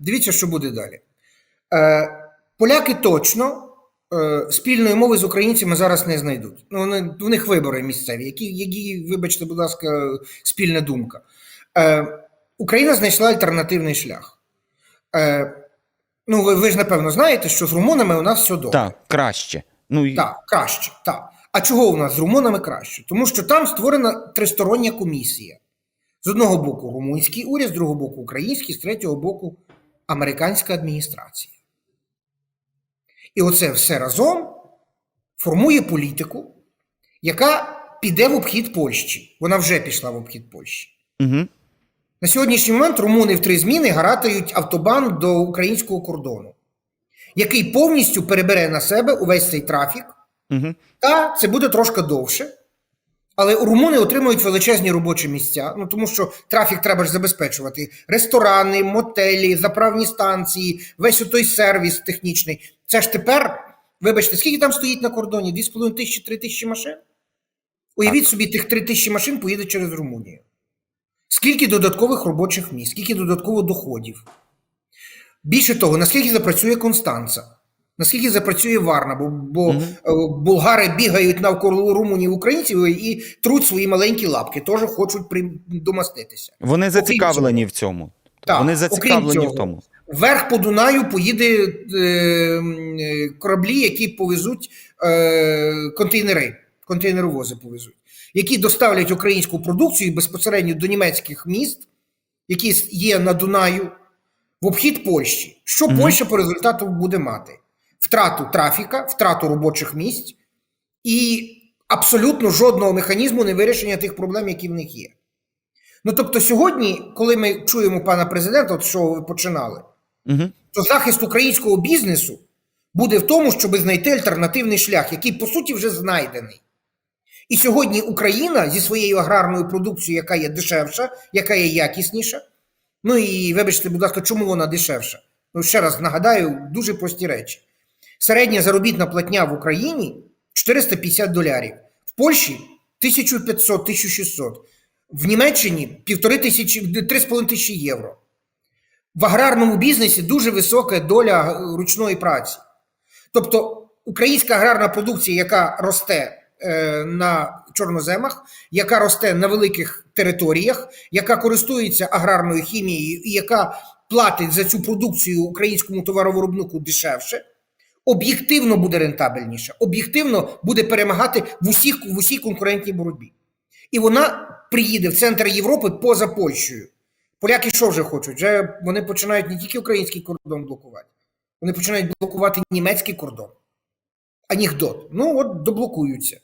Дивіться, що буде далі. Е, поляки точно е, спільної мови з українцями зараз не знайдуть. Ну, вони, у них вибори місцеві, які, які, вибачте, будь ласка, спільна думка. Е, Україна знайшла альтернативний шлях. Е, ну, ви, ви ж напевно знаєте, що з румунами у нас все добре. Так, краще. Ну, і- Так, краще. Так. А чого у нас з румунами краще? Тому що там створена тристороння комісія. З одного боку румунський уряд, з другого боку український, з третього боку американська адміністрація. І оце все разом формує політику, яка піде в обхід Польщі. Вона вже пішла в обхід Польщі. Угу. На сьогоднішній момент румуни в три зміни гаратають автобан до українського кордону, який повністю перебере на себе увесь цей трафік. Угу. Та це буде трошки довше, але румуни отримують величезні робочі місця, ну тому що трафік треба ж забезпечувати. Ресторани, мотелі, заправні станції, весь той сервіс технічний. Це ж тепер, вибачте, скільки там стоїть на кордоні? 2,5 тисячі, 3 тисячі машин? Уявіть собі, тих 3 тисячі машин поїде через Румунію. Скільки додаткових робочих місць, скільки додатково доходів. Більше того, наскільки запрацює Констанца, наскільки запрацює Варна, бо, бо Мгм. е, болгари бігають навколо румунів українців і труть свої маленькі лапки, теж хочуть примоститися. Вони зацікавлені в цьому. Так, Вони зацікавлені цього, в тому. Вверх по Дунаю поїде е, е, кораблі, які повезуть е, контейнери, контейнеровози повезуть, які доставлять українську продукцію безпосередньо до німецьких міст, які є на Дунаю, в обхід Польщі. Що Мгм. Польща по результату буде мати? Втрату трафіка, втрату робочих місць і абсолютно жодного механізму не вирішення тих проблем, які в них є. Ну тобто, сьогодні, коли ми чуємо пана президента, от що ви починали, Угу. то захист українського бізнесу буде в тому, щоб знайти альтернативний шлях, який по суті вже знайдений. І сьогодні Україна зі своєю аграрною продукцією, яка є дешевша, яка є якісніша. Ну і вибачте, будь ласка, чому вона дешевша? Ну, ще раз нагадаю, дуже прості речі. Середня заробітна платня в Україні 450 долярів, в Польщі 1500-1600, в Німеччині 1500, 3,5 тисячі євро. В аграрному бізнесі дуже висока доля ручної праці. Тобто українська аграрна продукція, яка росте е, на чорноземах, яка росте на великих територіях, яка користується аграрною хімією і яка платить за цю продукцію українському товаровиробнику дешевше, об'єктивно буде рентабельніше, об'єктивно буде перемагати в усіх в усій конкурентній боротьбі. І вона приїде в центр Європи поза Польщею. Поляки що вже хочуть? Вже вони починають не тільки український кордон блокувати, вони починають блокувати німецький кордон. Анекдот. Ну, от доблокуються.